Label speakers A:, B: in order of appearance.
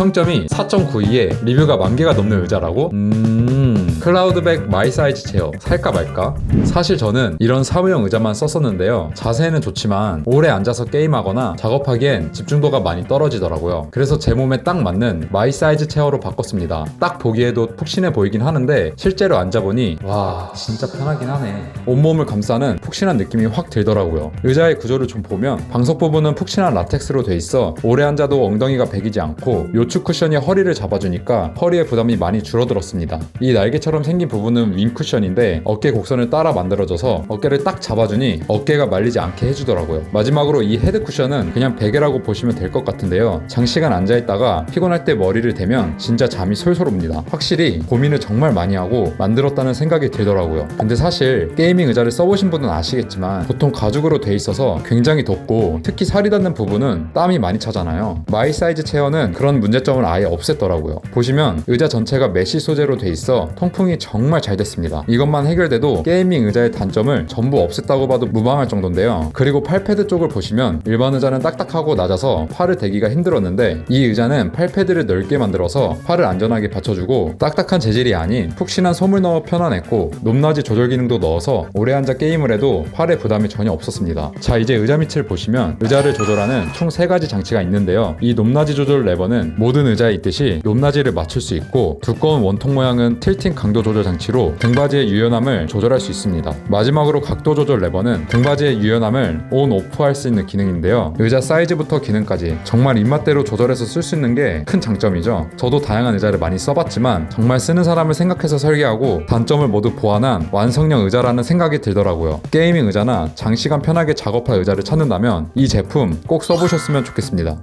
A: 평점이 4.92에 리뷰가 만 개가 넘는 의자라고? 음... 클라우드백 마이 사이즈 체어 살까 말까? 사실 저는 이런 사무용 의자만 썼었는데요. 자세는 좋지만 오래 앉아서 게임하거나 작업하기엔 집중도가 많이 떨어지더라고요. 그래서 제 몸에 딱 맞는 마이 사이즈 체어로 바꿨습니다. 딱 보기에도 푹신해 보이긴 하는데 실제로 앉아보니 와 진짜 편하긴 하네. 온몸을 감싸는 푹신한 느낌이 확 들더라고요. 의자의 구조를 좀 보면 방석 부분은 푹신한 라텍스로 돼 있어 오래 앉아도 엉덩이가 베기지 않고 요추 쿠션이 허리를 잡아주니까 허리의 부담이 많이 줄어들었습니다. 이 날개처럼 생긴 부분은 윙 쿠션인데 어깨 곡선을 따라 만들어져서 어깨를 딱 잡아주니 어깨가 말리지 않게 해주더라고요. 마지막으로 이 헤드 쿠션은 그냥 베개라고 보시면 될 것 같은데요. 장시간 앉아있다가 피곤할 때 머리를 대면 진짜 잠이 솔솔 옵니다. 확실히 고민을 정말 많이 하고 만들었다는 생각이 들더라고요. 근데 사실 게이밍 의자를 써보신 분은 아시겠지만 보통 가죽으로 돼 있어서 굉장히 덥고 특히 살이 닿는 부분은 땀이 많이 차잖아요. 마이 사이즈 체어는 그런 문제 점을 아예 없앴더라고요. 보시면 의자 전체가 메쉬 소재로 돼 있어 통풍이 정말 잘 됐습니다. 이것만 해결돼도 게이밍 의자의 단점을 전부 없앴다고 봐도 무방할 정도인데요. 그리고 팔패드 쪽을 보시면 일반 의자는 딱딱하고 낮아서 팔을 대기가 힘들었는데 이 의자는 팔패드를 넓게 만들어서 팔을 안전하게 받쳐주고 딱딱한 재질이 아닌 푹신한 솜을 넣어 편안했고 높낮이 조절 기능도 넣어서 오래 앉아 게임을 해도 팔에 부담이 전혀 없었습니다. 자 이제 의자 밑을 보시면 의자를 조절하는 총세 가지 장치가 있는데요. 이 높낮이 조절 레버는 모든 의자에 있듯이 높낮이를 맞출 수 있고 두꺼운 원통 모양은 틸팅 강도 조절 장치로 등받이의 유연함을 조절할 수 있습니다. 마지막으로 각도 조절 레버는 등받이의 유연함을 온 오프 할 수 있는 기능인데요. 의자 사이즈부터 기능까지 정말 입맛대로 조절해서 쓸 수 있는 게 큰 장점이죠. 저도 다양한 의자를 많이 써봤지만 정말 쓰는 사람을 생각해서 설계하고 단점을 모두 보완한 완성형 의자라는 생각이 들더라고요. 게이밍 의자나 장시간 편하게 작업할 의자를 찾는다면 이 제품 꼭 써보셨으면 좋겠습니다.